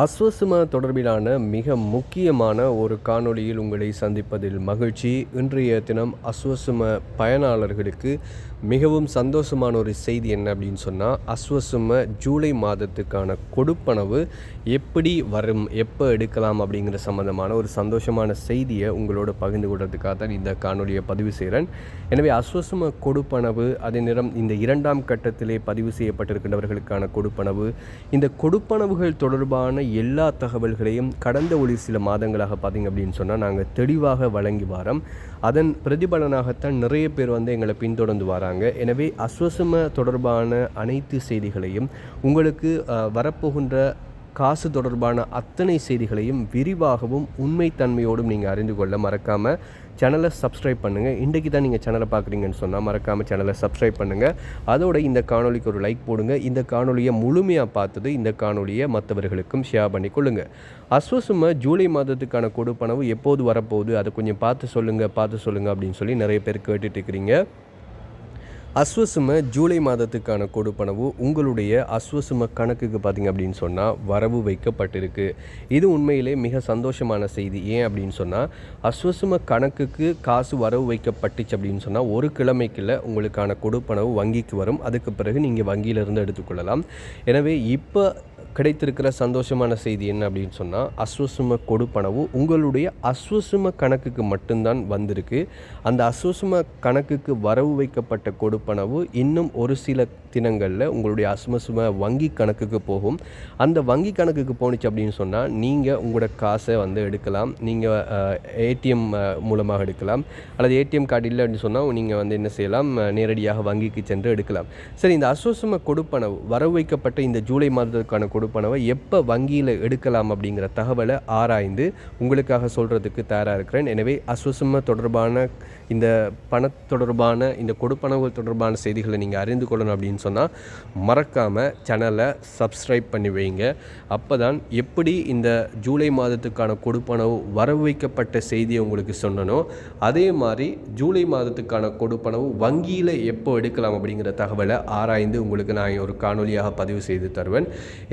அஸ்வசும தொடர்பிலான மிக முக்கியமான ஒரு காணொளியில் உங்களை சந்திப்பதில் மகிழ்ச்சி. இன்றைய தினம் அஸ்வசும பயனாளர்களுக்கு மிகவும் சந்தோஷமான ஒரு செய்தி என்ன அப்படின்னு சொன்னால் அஸ்வசும ஜூலை மாதத்துக்கான கொடுப்பனவு எப்படி வரும் எப்போ எடுக்கலாம் அப்படிங்கிற சம்மந்தமான ஒரு சந்தோஷமான செய்தியை உங்களோட பகிர்ந்து கொள்றதுக்காக தான் இந்த காணொலியை பதிவு செய்கிறேன் எனவே அஸ்வசும கொடுப்பனவு அதே நேரம் இந்த இரண்டாம் கட்டத்திலே பதிவு செய்யப்பட்டிருக்கின்றவர்களுக்கான கொடுப்பனவு இந்த கொடுப்பனவுகள் தொடர்பான எல்லா தகவல்களையும் கடந்த ஒரு சில மாதங்களாக பார்த்தீங்க அப்படின்னு சொன்னால் நாங்கள் தெளிவாக வழங்கி வரோம். அதன் பிரதிபலனாகத்தான் நிறைய பேர் வந்து எங்களை பின்தொடர்ந்து வராங்க. எனவே அஸ்வசம தொடர்பான அனைத்து செய்திகளையும் உங்களுக்கு வரப்போகின்ற காசு தொடர்பான அத்தனை செய்திகளையும் விரிவாகவும் உண்மைத்தன்மையோடும் நீங்கள் அறிந்து கொள்ள மறக்காமல் சேனலை சப்ஸ்கிரைப் பண்ணுங்கள் இன்றைக்கு தான் நீங்கள் சேனலை பார்க்குறீங்கன்னு சொன்னால் மறக்காமல் சேனலை சப்ஸ்கிரைப் பண்ணுங்கள் அதோட இந்த காணொளிக்கு ஒரு லைக் போடுங்க. இந்த காணொலியை முழுமையாக பார்த்தது இந்த காணொலியை மற்றவர்களுக்கும் ஷேர் பண்ணி கொள்ளுங்கள் அஸ்வசும ஜூலை மாதத்துக்கான கொடுப்பனவு எப்போது வரப்போகுது? அதை கொஞ்சம் பார்த்து சொல்லுங்கள் பார்த்து சொல்லுங்கள் அப்படின்னு சொல்லி நிறைய பேர் கேட்டுட்டு இருக்கிறீங்க. அஸ்வசும ஜூலை மாதத்துக்கான கொடுப்பனவு உங்களுடைய அஸ்வசும கணக்குக்கு பார்த்தீங்க அப்படின்னு சொன்னால் வரவு வைக்கப்பட்டிருக்கு. இது உண்மையிலே மிக சந்தோஷமான செய்தி. ஏன் அப்படின்னு சொன்னால் அஸ்வசும கணக்குக்கு காசு வரவு வைக்கப்பட்டுச்சு அப்படின்னு சொன்னால் ஒரு கிழமைக்குள்ள உங்களுக்கான கொடுப்பனவு வங்கிக்கு வரும். அதுக்கு பிறகு நீங்கள் வங்கியிலிருந்து எடுத்துக்கொள்ளலாம். எனவே இப்போ கிடைத்திருக்கிற சந்தோஷமான செய்தி என்ன அப்படின்னு சொன்னால் அஸ்வசும கொடுப்பனவு உங்களுடைய அஸ்வசும கணக்குக்கு மட்டும்தான் வந்திருக்கு. அந்த அஸ்வசும கணக்குக்கு வரவு வைக்கப்பட்ட கொடுப்பனவு இன்னும் ஒரு சில தினங்களில் உங்களுடைய அஸ்வசும வங்கி கணக்குக்கு போகும். அந்த வங்கி கணக்குக்கு போணுச்சு அப்படின்னு சொன்னால் நீங்கள் உங்களோட காசை வந்து எடுக்கலாம். நீங்கள் ஏடிஎம் மூலமாக எடுக்கலாம். அல்லது ஏடிஎம் கார்டு இல்லை அப்படின்னு சொன்னால் நீங்கள் வந்து என்ன செய்யலாம்? நேரடியாக வங்கிக்கு சென்று எடுக்கலாம். சரி இந்த அஸ்வசும கொடுப்பனவு வரவு வைக்கப்பட்ட இந்த ஜூலை மாதத்துக்கான கொடுப்பனவை எப்போ வங்கியில் எடுக்கலாம் அப்படிங்கிற தகவலை ஆராய்ந்து உங்களுக்காக சொல்கிறதுக்கு தயாராக இருக்கிறேன். எனவே அஸ்வசம தொடர்பான இந்த பண தொடர்பான இந்த கொடுப்பனவுகள் தொடர்பான செய்திகளை நீங்கள் அறிந்து கொள்ளணும் அப்படின்னு சொன்னால் மறக்காமல் சேனலை சப்ஸ்கிரைப் பண்ணி வைங்க. அப்போ தான் எப்படி இந்த ஜூலை மாதத்துக்கான கொடுப்பனவு வரவு வைக்கப்பட்ட செய்தியை உங்களுக்கு சொன்னனோ அதே மாதிரி ஜூலை மாதத்துக்கான கொடுப்பனவு வங்கியில் எப்போ எடுக்கலாம் அப்படிங்கிற தகவலை ஆராய்ந்து உங்களுக்கு நான் ஒரு காணொலியாக பதிவு செய்து தருவேன்.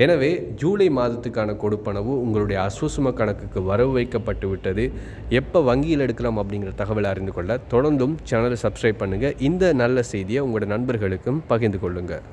எனவே ஜூலை மாதத்துக்கான கொடுப்பனவு உங்களுடைய அசுவசும கணக்குக்கு வரவு வைக்கப்பட்டு விட்டது. எப்போ வங்கியில் எடுக்கலாம் அப்படிங்கிற தகவலை அறிந்து கொள்ள தொடர்ந்தும் சேனலை சப்ஸ்கிரைப் பண்ணுங்கள் இந்த நல்ல செய்தியை உங்களோட நண்பர்களுக்கும் பகிர்ந்து கொள்ளுங்கள்